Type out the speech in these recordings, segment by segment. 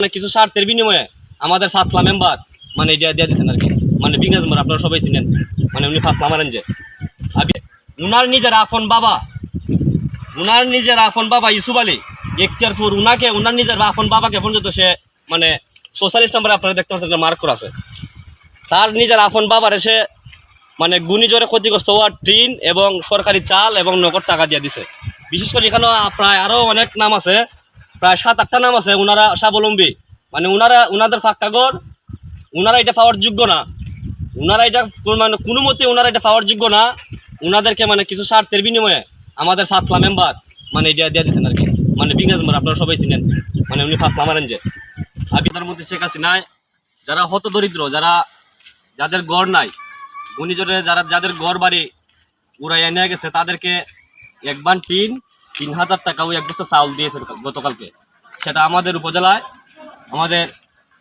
মানে কিছু স্বার্থের বিনিময়ে আমাদের ফাতলা মেম্বার মানে এটা দিয়ে দিচ্ছেন আর কি মানে বিঘ্নেশ মেম্বার আপনারা সবাই চিনেন। মানে উনি ফাতলা মারেন যে। আগে উনার নিজের আপন বাবা, উনার নিজের আপন বাবা ইসুফ আলী, এখতিয়ারপুর উনাকে, উনার নিজের আপন বাবাকে পর্যন্ত সে মানে সোশ্যালিস্ট নাম্বারে আপনারা দেখতে পাচ্ছেন মার্ক করা আছে তার নিজের আপন বাবার এসে মানে ঘূর্ণিঝড়ে ক্ষতিগ্রস্ত হওয়ার টিন এবং সরকারি চাল এবং নগদ টাকা দিয়ে দিছে। বিশেষ করে এখানে প্রায় আরও অনেক নাম আছে। প্রায় সাত, আটটা নাম আছে ওনারা স্বাবলম্বী। মানে ওনারা ওনাদের ফাঁকাগর ওনারা এটা পাওয়ার যোগ্য না। ওনারা এটা মানে কোনো মতে ওনারা এটা পাওয়ার যোগ্য না। ওনাদেরকে মানে কিছু স্বার্থের বিনিময়ে আমাদের ফাতলা মেম্বার মানে এটা দিয়ে দিচ্ছেন আর কি। মানে মেম্বার, আপনারা সবাই চিনেন। মানে উনি ফাতলা মারেন যে। আর তার মধ্যে শেখ হাসিনায় যারা হত দরিদ্র, যারা, যাদের গড় নাই ঘূর্ণিঝড়ে যারা, যাদের গড় বাড়ি উড়াইয়া নিয়ে গেছে, তাদেরকে এক বান টিন তিন হাজার টাকা ওই এক বছর চাউল দিয়েছে গতকালকে। সেটা আমাদের উপজেলায়, আমাদের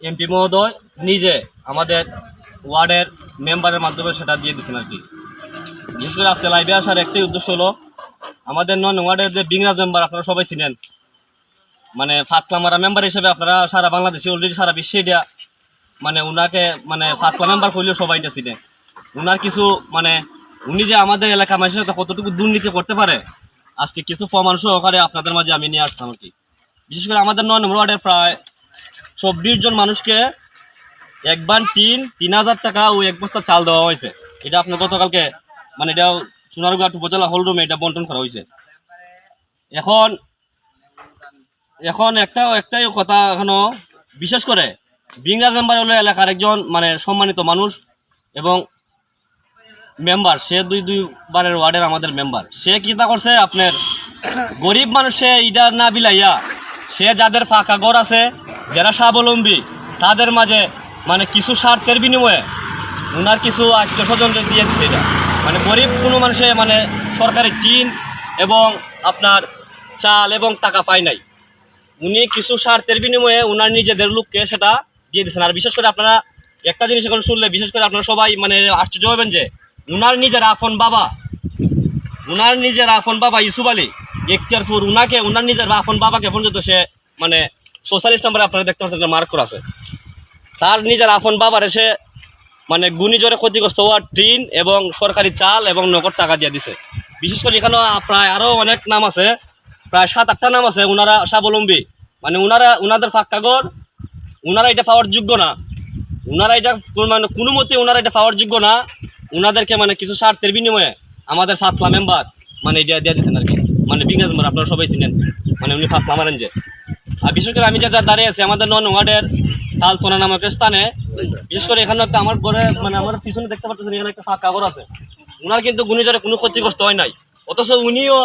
এমপি মহোদয় নিজে আমাদের ওয়ার্ডের মেম্বারের মাধ্যমে সেটা দিয়ে দিচ্ছেন আর কি। বিশেষ করে আজকে লাইভে আসার একটাই উদ্দেশ্য হলো, আমাদের নন ওয়ার্ডের যে বিংরাজ মেম্বার আপনারা সবাই চিনেন মানে ফাতলামারা মেম্বার হিসেবে আপনারা সারা বাংলাদেশে অলরেডি সারা বিশ্বে এটা মানে উনাকে মানে ফাতলা মেম্বার করলেও সবাই এটা চিনে। উনার কিছু মানে উনি যে আমাদের এলাকা মানুষের সাথে কতটুকু দুর্নীতি করতে পারে আজকে কিছু প্রমাণ সহকারে আপনাদের মাঝে আমি নিয়ে আসতাম আর কি। বিশেষ করে আমাদের নয় নম্বর ওয়ার্ডের প্রায় চব্বিশ জন মানুষকে একবার তিন তিন হাজার টাকা ও এক বস্তা চাল দেওয়া হয়েছে। এটা আপনার গতকালকে মানে এটা সোনারঘাট উপজেলা হলরুমে এটা বন্টন করা হয়েছে। এখন এখন একটা, একটাই কথা এখনও, বিশেষ করে বিংরাজ মেম্বার এলাকার একজন মানে সম্মানিত মানুষ এবং মেম্বার, সে দুই দুইবারের ওয়ার্ডের আমাদের মেম্বার। সে কিতা করছে? আপনার গরিব মানুষে ইটা না বিলাইয়া, সে যাদের ফাঁকা ঘর আছে, যারা স্বাবলম্বী, তাদের মাঝে মানে কিছু স্বার্থের বিনিময়ে ওনার কিছু আত্মীয় স্বজন দিয়ে এটা। মানে গরিব কোনো মানুষে মানে সরকারি টিন এবং আপনার চাল এবং টাকা পায় নাই। উনি কিছু স্বার্থের বিনিময়ে ওনার নিজেদের লোককে সেটা দিয়ে দিচ্ছেন আর বিশেষ করে আপনারা একটা জিনিস এখন শুনলে, বিশেষ করে আপনারা সবাই মানে আশ্চর্য হবেন যে উনার নিজের আপন বাবা। উনার নিজের আপন বাবা ইসুফ আলী। এখতিয়ারপুর উনাকে, উনার নিজের আপন বাবাকে পর্যন্ত সে মানে সোশ্যালিস্ট নাম্বারে আপনারা দেখতে পাচ্ছেন মার্ক করা আছে। তার নিজের আপন বাবার এসে মানে ঘূর্ণিঝড়ে ক্ষতিগ্রস্ত হওয়ার টিন এবং সরকারি চাল এবং নগদ টাকা দিয়ে দিছে। বিশেষ করে এখানে প্রায় আরও অনেক নাম আছে, প্রায় সাত, আটটা নাম আছে ওনারা স্বাবলম্বী। মানে ওনারা ওনাদের ফাঁকাগর ওনারা এটা পাওয়ার যোগ্য না। ওনারা এটা মানে কোনো মতে ওনারা এটা পাওয়ার যোগ্য না। ওনাদেরকে মানে কিছু স্বার্থের বিনিময়ে আমাদের ফাতলা মেম্বার মানে এটা দিয়ে দিচ্ছেন আর কি। মানে বিঘ্নেশ মেম্বার আপনারা সবাই চিনেন। মানে উনি ফাতলা মারেন যে। আর বিশেষ করে আমি যা যা দাঁড়িয়ে আছি, আমাদের নন ওয়ার্ডের তালতোনা নামক স্থানে, বিশেষ করে এখানে একটা আমার ঘরে মানে আমার পিছনে দেখতে পাচ্ছেন, এখানে একটা ফাঁকা ঘর আছে। ওনার কিন্তু ঘূর্ণিঝড়ে কোনো ক্ষতিগ্রস্ত হয় নাই। অথচ উনিও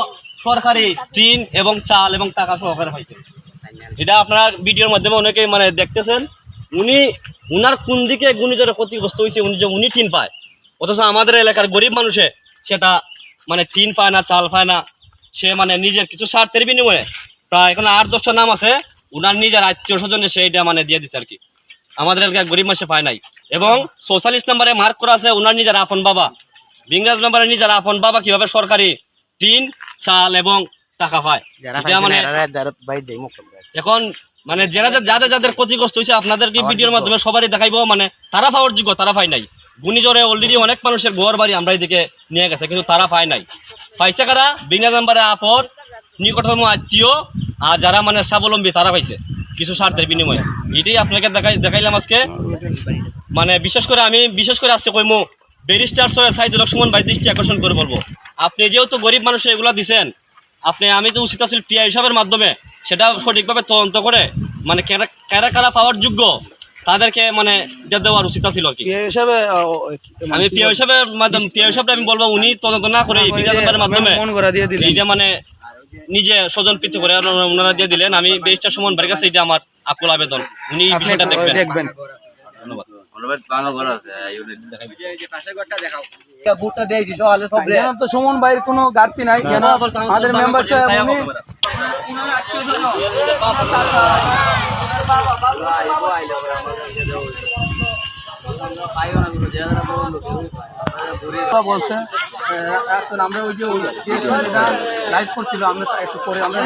সরকারি টিন এবং চাল এবং টাকা সহকারে পাইছে এটা আপনারা ভিডিওর মাধ্যমে অনেকেই মানে দেখতেছেন। উনি, উনার কোন দিকে ঘূর্ণিঝড়ে ক্ষতিগ্রস্ত হয়েছে উনি যে উনি টিন পায় অথচ আমাদের এলাকার গরিব মানুষে সেটা মানে টিন পায় না চাল পায় না। সে মানে নিজের কিছু স্বার্থের বিনিময়ে প্রায় এখন আট দশটা নাম আছে। উনার নিজের আত্মীয় স্বজনে সেইটা মানে দিয়ে দিচ্ছে আর কি। আমাদের এলাকায় গরিব মানুষে পায় নাই। এবং সোশ্যালিস্ট নাম্বারে মার্ক করা আছে ওনার নিজের আপন বাবা। বিংরাজ নাম্বারে নিজের আপন বাবা কীভাবে সরকারি টিন চাল এবং টাকা পায়। মানে এখন মানে যারা যাদের যাদের ক্ষতিগ্রস্ত হয়েছে আপনাদেরকে ভিডিওর মাধ্যমে সবারই দেখাইবো। মানে তারা পাওয়ার যোগ্য তারা পায় নাই। ঘূর্ণিঝড়ে অলরেডি অনেক মানুষের ঘর বাড়ি আমরা এদিকে নিয়ে গেছে, কিন্তু তারা পায় নাই। পাইছে কারা? বিনা নাম্বারে আপর, নিকটতম আত্মীয়, আর যারা মানে স্বাবলম্বী, তারা পাইছে কিছু স্বার্থের বিনিময়ে। এটাই আপনাকে দেখাই দেখাইলাম আজকে। মানে বিশেষ করে আমি বিশেষ করে আজকে কইমু ব্যারিস্টার সৈয়দ সাইদুল লক্ষ্মণ ভাই দৃষ্টি আকর্ষণ করে বলব। আপনি যেহেতু গরিব মানুষ, এগুলো দিছেন, আপনি আমি তো উচিত আসলে পিয়া হিসাবের মাধ্যমে সেটা সঠিকভাবে তদন্ত করে মানে কারা কারা পাওয়ার যোগ্য তাদেরকে মানে দেওয়ার উচিত ছিল আর কি। হিসাবে আমি পিয়া হিসাবে মাধ্যমে পিয়া হিসাবে আমি বলব উনি তদন্ত না করে মাধ্যমে মন দিয়ে দিলেন। এইটা মানে নিজে স্বজন প্রীতি করে ওনারা- দিয়ে দিলেন। আমি বেশটা সুমন ভাইয়ের কাছে এটা আমার আকুল আবেদন। উনি বিষয়টা দেখবেন। দেখবেন। ধন্যবাদ। তো সুমন ভাইয়ের কোনো ঘাটতি নাই। যেন আমাদের মেম্বারশিপ উনি বলছে আমরা ওই যে লাইভ করছিল আমরা একটু পরে আমরা